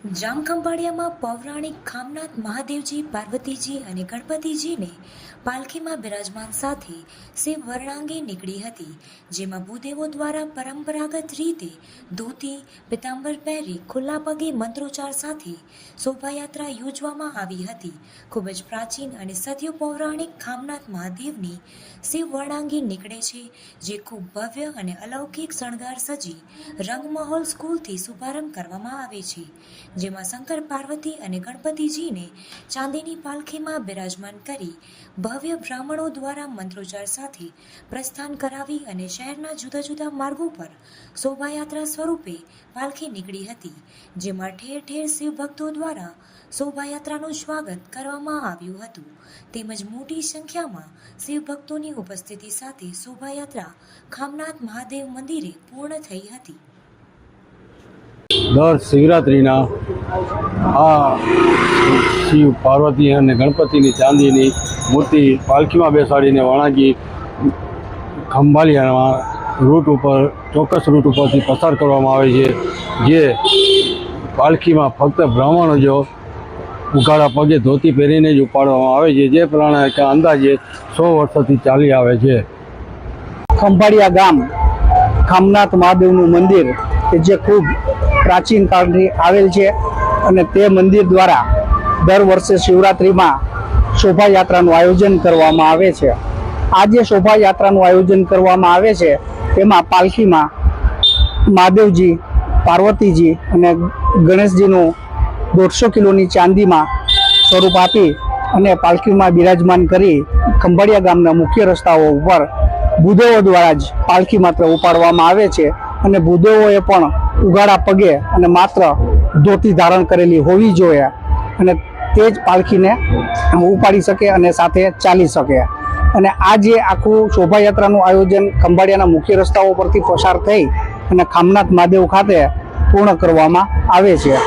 જામખંભાળિયામાં પૌરાણિક ખામનાથ મહાદેવજી, પાર્વતીજી અને ગણપતિજીને પાલખીમાં બિરાજમાન સાથે શિવ વર્ણાંગી નીકળી હતી, જેમાં ભૂદેવો દ્વારા પરંપરાગત રીતે ધોતી, પિતાંબર પહેરી ખુલ્લા પગે મંત્રોચ્ચાર સાથે શોભાયાત્રા યોજવામાં આવી હતી. ખૂબ જ પ્રાચીન અને સદીઓ પૌરાણિક ખામનાથ મહાદેવની શિવ વર્ણાંગી નીકળે છે, જે ખૂબ ભવ્ય અને અલૌકિક શણગાર સજી રંગમહોલ સ્કૂલથી શુભારંભ કરવામાં આવે છે. જેમાં શંકર પાર્વતી અને ગણપતિજીને ચાંદીની પાલખીમાં બિરાજમાન કરી ભવ્ય બ્રાહ્મણો દ્વારા મંત્રોચ્ચાર સાથે પ્રસ્થાન કરાવી અને શહેરના જુદા જુદા માર્ગો પર શોભાયાત્રા સ્વરૂપે પાલખી નીકળી હતી, જેમાં ઠેર ઠેર શિવ ભક્તો દ્વારા શોભાયાત્રાનું સ્વાગત કરવામાં આવ્યું હતું. તેમજ મોટી સંખ્યામાં શિવ ભક્તોની ઉપસ્થિતિ સાથે શોભાયાત્રા ખામનાથ મહાદેવ મંદિરે પૂર્ણ થઈ હતી. દર શિવરાત્રિના આ શિવ પાર્વતી અને ગણપતિની ચાંદીની મૂર્તિ પાલખીમાં બેસાડીને વણાગી ખંભાલિયાના રૂટ ઉપર, ચોક્કસ રૂટ ઉપરથી પસાર કરવામાં આવે છે, જે પાલખીમાં ફક્ત બ્રાહ્મણો જો ઉઘાડા પગે ધોતી પહેરીને જ ઉપાડવામાં આવે છે, જે પ્રમાણે અંદાજે સો વર્ષોથી ચાલી આવે છે. ખંભાળિયા ગામ ખામનાથ મહાદેવનું મંદિર, કે જે ખૂબ પ્રાચીન કાળથી આવેલ છે અને તે મંદિર દ્વારા દર વર્ષે શિવરાત્રિમાં શોભાયાત્રાનું આયોજન કરવામાં આવે છે. આ જે શોભાયાત્રાનું આયોજન કરવામાં આવે છે, તેમાં પાલખીમાં મહાદેવજી, પાર્વતીજી અને ગણેશજીનું દોઢસો કિલોની ચાંદીમાં સ્વરૂપ આપી અને પાલખીમાં બિરાજમાન કરી ખંભાળિયા ગામના મુખ્ય રસ્તાઓ ઉપર ભૂદેવો દ્વારા જ પાલખી માત્ર ઉપાડવામાં આવે છે અને ભૂદેવોએ પણ ઉગાડા પગે અને માત્ર ધોતી ધારણ કરેલી હોવી જોઈએ અને તે જ પાલખીને ઉપાડી શકે અને સાથે ચાલી શકે. અને આ જે આખું શોભાયાત્રાનું આયોજન ખંભાળિયાના મુખ્ય રસ્તાઓ પરથી પસાર થઈ અને ખામનાથ મહાદેવ ખાતે પૂર્ણ કરવામાં આવે છે.